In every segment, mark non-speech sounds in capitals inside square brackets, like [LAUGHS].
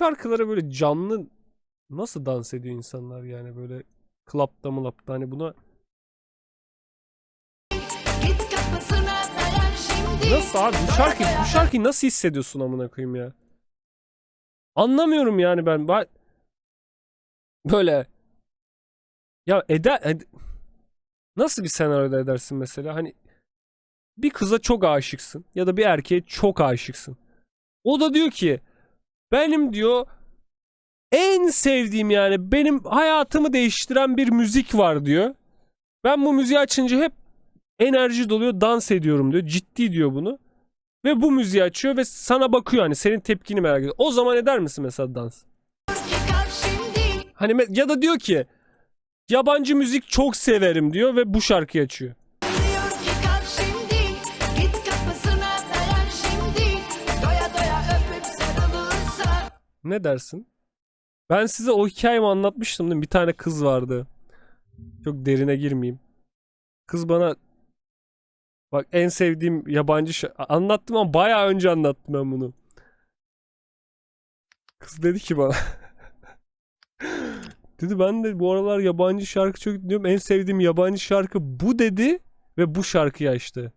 şarkılara böyle canlı nasıl dans ediyor insanlar yani böyle klapta mılapta hani buna nasıl abi bu şarkı bu şarkıyı nasıl hissediyorsun amına koyayım ya? Anlamıyorum yani ben. ben böyle ya eder ed- nasıl bir senaryoda edersin mesela hani bir kıza çok aşıksın ya da bir erkeğe çok aşıksın. O da diyor ki benim diyor en sevdiğim yani benim hayatımı değiştiren bir müzik var diyor. Ben bu müziği açınca hep enerji doluyor dans ediyorum diyor. Ciddi diyor bunu. Ve bu müziği açıyor ve sana bakıyor hani senin tepkini merak ediyor. O zaman eder misin mesela dans? Hani ya da diyor ki yabancı müzik çok severim diyor ve bu şarkıyı açıyor. Ne dersin? Ben size o hikayemi anlatmıştım değil mi? Bir tane kız vardı. Çok derine girmeyeyim. Kız bana bak en sevdiğim yabancı şa- anlattım ama bayağı önce anlattım ben bunu. Kız dedi ki bana [LAUGHS] dedi ben de bu aralar yabancı şarkı çok dinliyorum. En sevdiğim yabancı şarkı bu dedi ve bu şarkıyı açtı.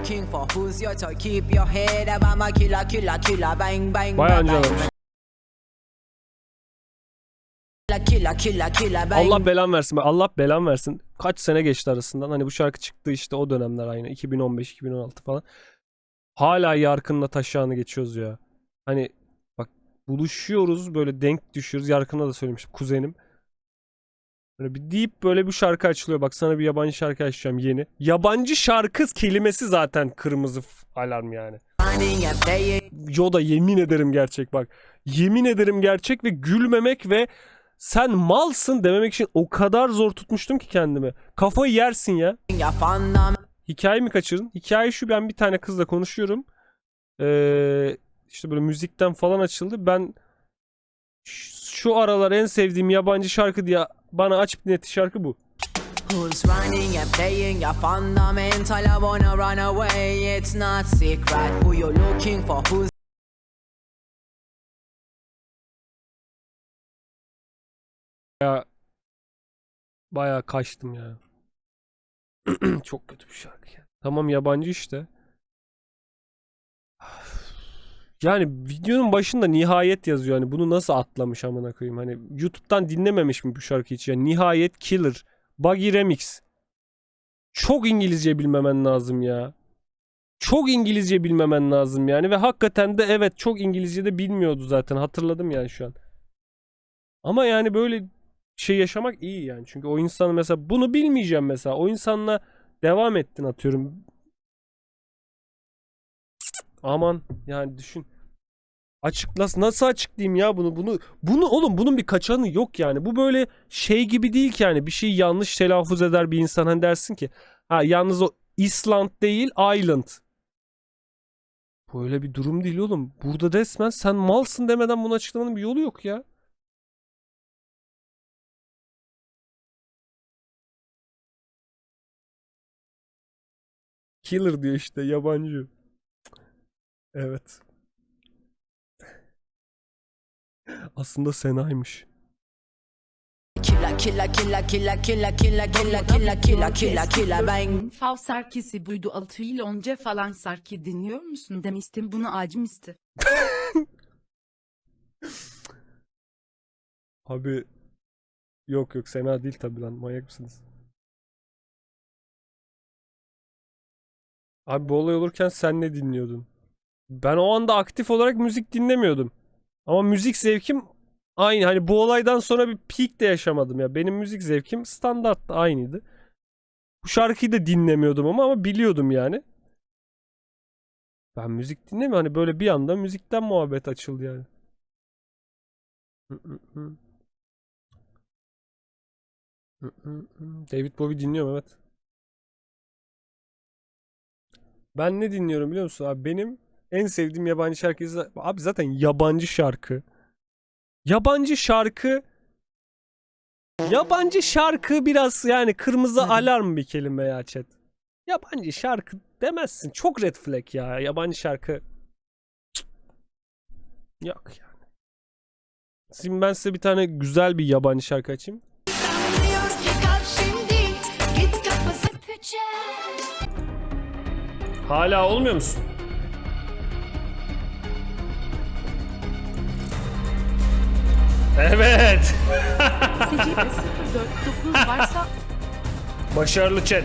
Looking for who's your to keep your head up. I'm a killer, killer, killer, bang, bang, Bayağı önce bang, anlatmış. killer, killer, killer, killer, bang. Allah belan versin. Allah belan versin. Kaç sene geçti arasından. Hani bu şarkı çıktı işte o dönemler aynı. 2015-2016 falan. Hala Yarkın'la taşağını geçiyoruz ya. Hani bak buluşuyoruz böyle denk düşüyoruz. Yarkın'a da söylemiştim kuzenim. Böyle bir deyip böyle bir şarkı açılıyor. Bak sana bir yabancı şarkı açacağım yeni. Yabancı şarkı kelimesi zaten kırmızı alarm yani. Yoda yemin ederim gerçek bak. Yemin ederim gerçek ve gülmemek ve sen malsın dememek için o kadar zor tutmuştum ki kendimi. Kafayı yersin ya. Hikayeyi mi kaçırdın? Hikaye şu ben bir tane kızla konuşuyorum. Ee, işte böyle müzikten falan açıldı. Ben şu aralar en sevdiğim yabancı şarkı diye bana açıp dinletti şarkı bu. Who's running and playing your fundamental? I wanna run away. It's not secret. Who you looking for? Who's Bayağı kaçtım ya. [CLEARS THROAT] Çok kötü bir şarkı ya. Tamam yabancı işte. Yani videonun başında nihayet yazıyor. Hani bunu nasıl atlamış amına koyayım. Hani YouTube'dan dinlememiş mi bu şarkıyı hiç? Yani nihayet Killer. Buggy Remix. Çok İngilizce bilmemen lazım ya. Çok İngilizce bilmemen lazım yani ve hakikaten de evet çok İngilizce de bilmiyordu zaten. Hatırladım yani şu an. Ama yani böyle şey yaşamak iyi yani. Çünkü o insanı mesela bunu bilmeyeceğim mesela. O insanla devam ettin atıyorum. Aman yani düşün. Açıkla nasıl açıklayayım ya bunu bunu bunu oğlum bunun bir kaçanı yok yani. Bu böyle şey gibi değil ki yani bir şeyi yanlış telaffuz eder bir insan hani dersin ki ha yalnız o Island değil Island. Böyle bir durum değil oğlum. Burada resmen sen malsın demeden bunu açıklamanın bir yolu yok ya. Killer diyor işte yabancı. Evet. Aslında Sena'ymış. killer, bang. Fav Sarkis'i buydu 6 yıl önce falan Sarki dinliyor musun demiştim bunu acimisti. [LAUGHS] Abi yok yok Sena değil tabi lan manyak mısınız? Abi bu olay olurken sen ne dinliyordun? Ben o anda aktif olarak müzik dinlemiyordum. Ama müzik zevkim aynı. Hani bu olaydan sonra bir peak de yaşamadım ya. Benim müzik zevkim standart aynıydı. Bu şarkıyı da dinlemiyordum ama ama biliyordum yani. Ben müzik dinlemiyorum. Hani böyle bir anda müzikten muhabbet açıldı yani. David Bowie dinliyorum evet. Ben ne dinliyorum biliyor musun abi? Benim en sevdiğim yabancı şarkı abi zaten yabancı şarkı. Yabancı şarkı Yabancı şarkı biraz yani kırmızı alarm bir kelime ya chat. Yabancı şarkı demezsin. Çok red flag ya. Yabancı şarkı. Cık. Yok yani. Şimdi ben size bir tane güzel bir yabancı şarkı açayım. Hala olmuyor musun? Evet. Secipe 049 varsa Başarılı chat.